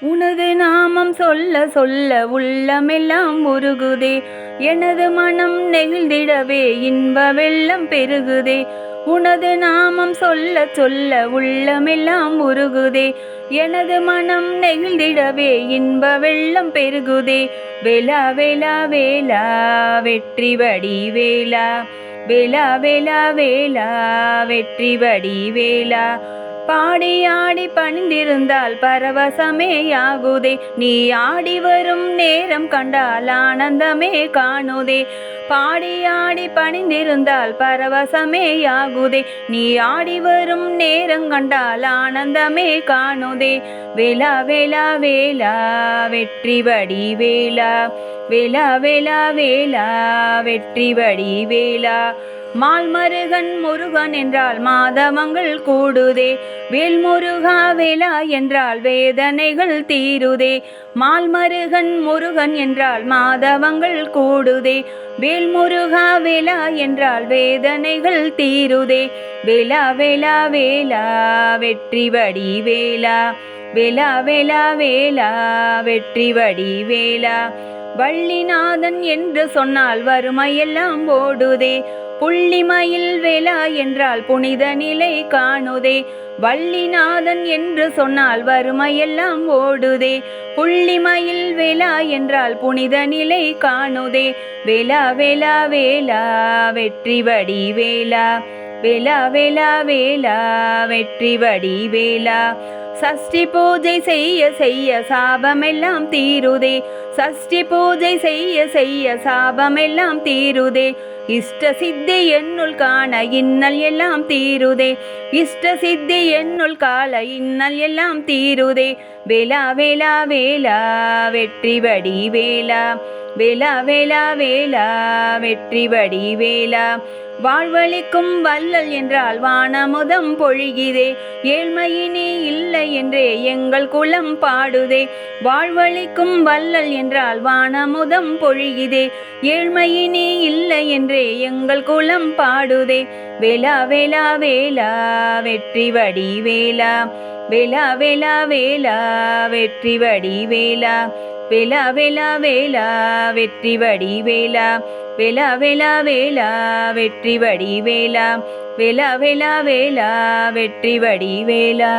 உனது நாமம் சொல்ல சொல்ல உள்ளமெல்லாம் உருகுதே. எனது மனம் நெகிழ்ந்திடவே இன்ப வெள்ளம் பெருகுதே. உனது நாமம் சொல்ல சொல்ல உள்ளமெல்லாம் உருகுதே. எனது மனம் நெகிழ்ந்திடவே இன்ப வெள்ளம் பெருகுதே. வேலா வேலா வேலா வெற்றி வடி வேலா வேலா வேலா வேலா வெற்றி வடி வேலா பாடி ஆடி பணிந்திருந்தால் பரவசமே பரவசமேயாகுதே. நீ ஆடி வரும் நேரம் கண்டால் ஆனந்தமே காணுதே. பாடி ஆடி பணிந்திருந்தால் பரவசமே பரவசமேயாகுதே. நீ ஆடி வரும் நேரம் கண்டால் ஆனந்தமே காணுதே. வேலா வேலா வேலா வெற்றி வடி வேலா வேலா வேலா வேலா வெற்றி வடி வேலா மால்மருகன் முருகன் என்றால் மாதமங்கள் கூடுதே. வேல்முருகா வேலா என்றால் வேதனைகள் தீருதே. மால்மருகன் முருகன் என்றால் மாதவங்கள் கூடுதே. வேல்முருகா வேலா என்றால் வேதனைகள் தீருதே. வேலா வேலா வேலா வெற்றி வடி வேலா. வேலா வேலா வேலா வெற்றி வடி வேலா. வள்ளிநாதன் என்று சொன்னால் வறுமையெல்லாம் ஓடுதே புள்ளிமயில் வேலா என்றால் புனித நிலை காணுதே. வள்ளிநாதன் என்று சொன்னால் வறுமையெல்லாம் ஓடுதே. புள்ளிமயில் வேலா என்றால் புனித நிலை காணுதே. வேலா வேலா வேலா வெற்றி வடி வேலா. வேலா வேலா வேலா வெற்றி வடி வேலா. சஷ்டி பூஜை செய்ய செய்ய சாபமெல்லாம் தீருதே. சஷ்டி பூஜை செய்ய செய்ய சாபமெல்லாம் தீருதே. இஷ்ட சித்தி என்னுள் காண இன்னல் எல்லாம் தீருதே. இஷ்ட சித்தி என்னுள் கால இன்னல் எல்லாம் தீருதே. வேலா வேலா வேலா வெற்றி வடி வேலா வேலா வேலா வேலா வெற்றி வடி வேலா வாழ்வழிக்கும் வல்லல் என்றால் வானமுதம் பொழிகிறே. ஏழ்மையினே இல்லை என்றே எங்கள் குலம் பாடுதே. வாழ்வழிக்கும் வல்லல் என்றால் வானமுதம் பொழிகிறே. ஏழ்மையினே இல்லை என்றே எங்கள் குலம் பாடுதே. வேலா வேலா வேலா வெற்றி வடி வேலா வேலா வேலா வேலா வெற்றி வடி வேலா வேலா வேலா வேலா வெற்றி வடி வேலா வேலா வேலா வேலா வெற்றி வடி வேலா. வேலா வேலா வேலா வெற்றி வடி வேலா.